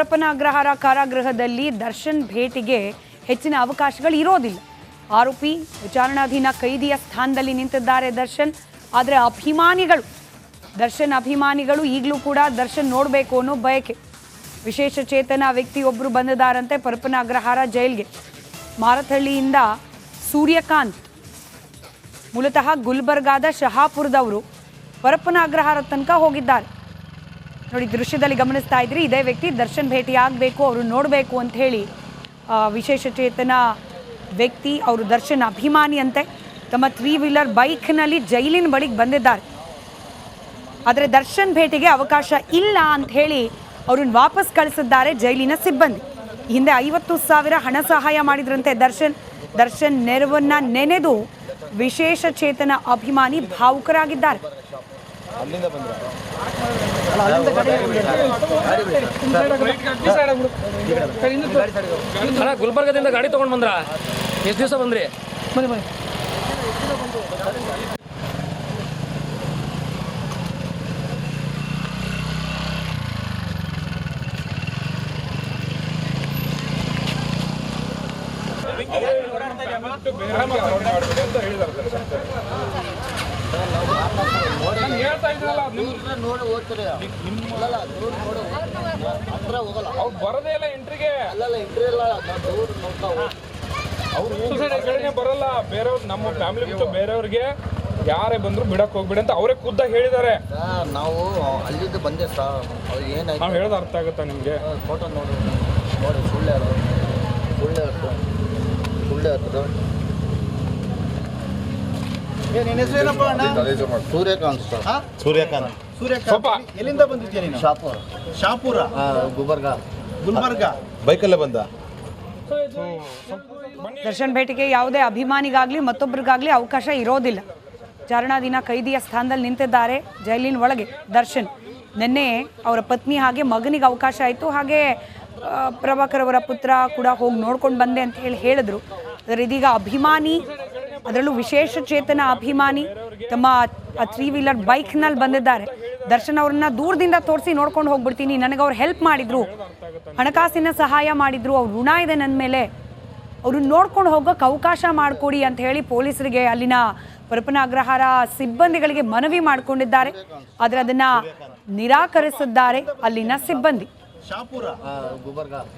ಹರಪನ ಅಗ್ರಹಾರ ಕಾರಾಗೃಹದಲ್ಲಿ ದರ್ಶನ್ ಭೇಟಿಗೆ ಹೆಚ್ಚಿನ ಅವಕಾಶಗಳು ಇರೋದಿಲ್ಲ. ಆರೋಪಿ ವಿಚಾರಣಾಧೀನ ಕೈದಿಯ ಸ್ಥಾನದಲ್ಲಿ ನಿಂತಿದ್ದಾರೆ ದರ್ಶನ್. ಆದರೆ ಅಭಿಮಾನಿಗಳು, ದರ್ಶನ್ ಅಭಿಮಾನಿಗಳು ಈಗಲೂ ಕೂಡ ದರ್ಶನ್ ನೋಡಬೇಕು ಅನ್ನೋ ಬಯಕೆ. ವಿಶೇಷ ಚೇತನ ವ್ಯಕ್ತಿಯೊಬ್ಬರು ಬಂದಿದ್ದಾರಂತೆ ಪರಪನ ಅಗ್ರಹಾರ ಜೈಲ್ಗೆ. ಮಾರಥಳ್ಳಿಯಿಂದ ಸೂರ್ಯಕಾಂತ್, ಮೂಲತಃ ಗುಲ್ಬರ್ಗಾದ ಶಹಾಪುರದವರು ಪರಪ್ಪನ ಅಗ್ರಹಾರ ತನಕ ಹೋಗಿದ್ದಾರೆ. ನೋಡಿ, ದೃಶ್ಯದಲ್ಲಿ ಗಮನಿಸ್ತಾ ಇದ್ರಿ, ಇದೇ ವ್ಯಕ್ತಿ ದರ್ಶನ್ ಭೇಟಿ ಆಗಬೇಕು, ಅವರು ನೋಡಬೇಕು ಅಂತ ಹೇಳಿ ವಿಶೇಷ ಚೇತನ ವ್ಯಕ್ತಿ, ಅವರು ದರ್ಶನ್ ಅಭಿಮಾನಿ ಅಂತೆ. ತಮ್ಮ ತ್ರೀ ವೀಲರ್ ಬೈಕ್ನಲ್ಲಿ ಜೈಲಿನ ಬಳಿಗೆ ಬಂದಿದ್ದಾರೆ. ಆದರೆ ದರ್ಶನ್ ಭೇಟಿಗೆ ಅವಕಾಶ ಇಲ್ಲ ಅಂತ ಹೇಳಿ ಅವ್ರನ್ನ ವಾಪಸ್ ಕಳಿಸಿದ್ದಾರೆ ಜೈಲಿನ ಸಿಬ್ಬಂದಿ. ಹಿಂದೆ ಐವತ್ತು ಸಾವಿರ ಹಣ ಸಹಾಯ ಮಾಡಿದ್ರಂತೆ ದರ್ಶನ್. ದರ್ಶನ್ ನೆರವನ್ನ ನೆನೆದು ವಿಶೇಷ ಚೇತನ ಅಭಿಮಾನಿ ಭಾವುಕರಾಗಿದ್ದಾರೆ. ಅಣ್ಣ ಗುಲ್ಬರ್ಗದಿಂದ ಗಾಡಿ ತಗೊಂಡ್ ಬಂದ್ರ? ಎಷ್ಟು ದಿವಸ ಬಂದ್ರಿ? ಬನ್ನಿ ಬನ್ನಿ. ನೋಡಿ ಓದ್ತಾರೆ ಅಲ್ಲಲ್ಲ ದೂರ ನೋಡು ಹತ್ರ ಹೋಗಲ್ಲ. ಅವ್ರು ಬರದೇ ಇಲ್ಲ ಎಂಟ್ರಿಗೆ ಅಲ್ಲಲ್ಲ ಎಂಟ್ರಿ ಇಲ್ಲ ದೂರ ನೋಡ್ತಾ. ಅವ್ರು ಬರಲ್ಲ ಬೇರೆಯವ್ರು ನಮ್ಮ ಫ್ಯಾಮಿಲಿ ಬಿಟ್ಟು ಬೇರೆಯವ್ರಿಗೆ ಯಾರೇ ಬಂದ್ರು ಬಿಡಕ್ ಹೋಗ್ಬಿಡಿ ಅಂತ ಅವರೇ ಖುದ್ದ ಹೇಳಿದ್ದಾರೆ. ನಾವು ಅಲ್ಲಿದ್ದು ಬಂದೆ ಸರ್. ಅವ್ರು ಏನಾಯ್ತು ನಾವ್ ಹೇಳೋದು ಅರ್ಥ ಆಗುತ್ತಾ ನಿಮ್ಗೆ? ಫೋಟೋ ನೋಡಿ. ನೋಡಿ ಸುಳ್ಳು ಸುಳ್ಳೆ ಸುಳ್ಳು ಸೂರ್ಯಕಾಂತ್ ಸರ್. ಸೂರ್ಯಕಾಂತ್. ಸ್ವಲ್ಪ ಸೂರ್ಯಕಾಂತ್ ಎಲ್ಲಿಂದ ಬಂದಿದ್ಯಾ ನೀನು? ಶಾಪುರ್. ಶಾಪುರ? ಗುಲ್ಬರ್ಗ. ಗುಲ್ಬರ್ಗ? ಬೈಕಲ್ಲೇ ಬಂದ? ದರ್ಶನ್ ಭೇಟಿಗೆ ಯಾವುದೇ ಅಭಿಮಾನಿಗಾಗ್ಲಿ ಮತ್ತೊಬ್ಬರಿಗಾಗ್ಲಿ ಅವಕಾಶ ಇರೋದಿಲ್ಲ. ವಿಚಾರಣಾಧೀನ ಕೈದಿಯ ಸ್ಥಾನದಲ್ಲಿ ನಿಂತಿದ್ದಾರೆ ಜೈಲಿನ ಒಳಗೆ ದರ್ಶನ್. ನಿನ್ನೆ ಅವರ ಪತ್ನಿ ಹಾಗೆ ಮಗನಿಗೆ ಅವಕಾಶ ಆಯಿತು. ಹಾಗೆ ಪ್ರಭಾಕರ್ ಅವರ ಪುತ್ರ ಕೂಡ ಹೋಗಿ ನೋಡ್ಕೊಂಡು ಬಂದೆ ಅಂತ ಹೇಳಿ ಹೇಳಿದ್ರು. ಆದರೆ ಇದೀಗ ಅಭಿಮಾನಿ ಅದರಲ್ಲೂ ವಿಶೇಷ ಚೇತನ ಅಭಿಮಾನಿ ತಮ್ಮ ತ್ರೀ ವೀಲರ್ ಬೈಕ್ನಲ್ಲಿ ಬಂದಿದ್ದಾರೆ. ದರ್ಶನ್ ಅವ್ರನ್ನ ದೂರದಿಂದ ತೋರಿಸಿ ನೋಡ್ಕೊಂಡು ಹೋಗ್ಬಿಡ್ತೀನಿ. ನನಗೆ ಅವ್ರು ಹೆಲ್ಪ್ ಮಾಡಿದ್ರು. ಹಣಕಾಸಿನ ಸಹಾಯ ಮಾಡಿದ್ರು. ಅವ್ರ ಋಣ ಇದೆ ನನ್ನ ಮೇಲೆ. ಅವ್ರನ್ನ ನೋಡ್ಕೊಂಡು ಹೋಗೋಕೆ ಅವಕಾಶ ಮಾಡಿಕೊಡಿ ಅಂತ ಹೇಳಿ ಪೊಲೀಸರಿಗೆ ಅಲ್ಲಿನ ಪರಪನ ಅಗ್ರಹಾರ ಸಿಬ್ಬಂದಿಗಳಿಗೆ ಮನವಿ ಮಾಡಿಕೊಂಡಿದ್ದಾರೆ. ಆದರೆ ಅದನ್ನು ನಿರಾಕರಿಸಿದ್ದಾರೆ ಅಲ್ಲಿನ ಸಿಬ್ಬಂದಿ. ಆ,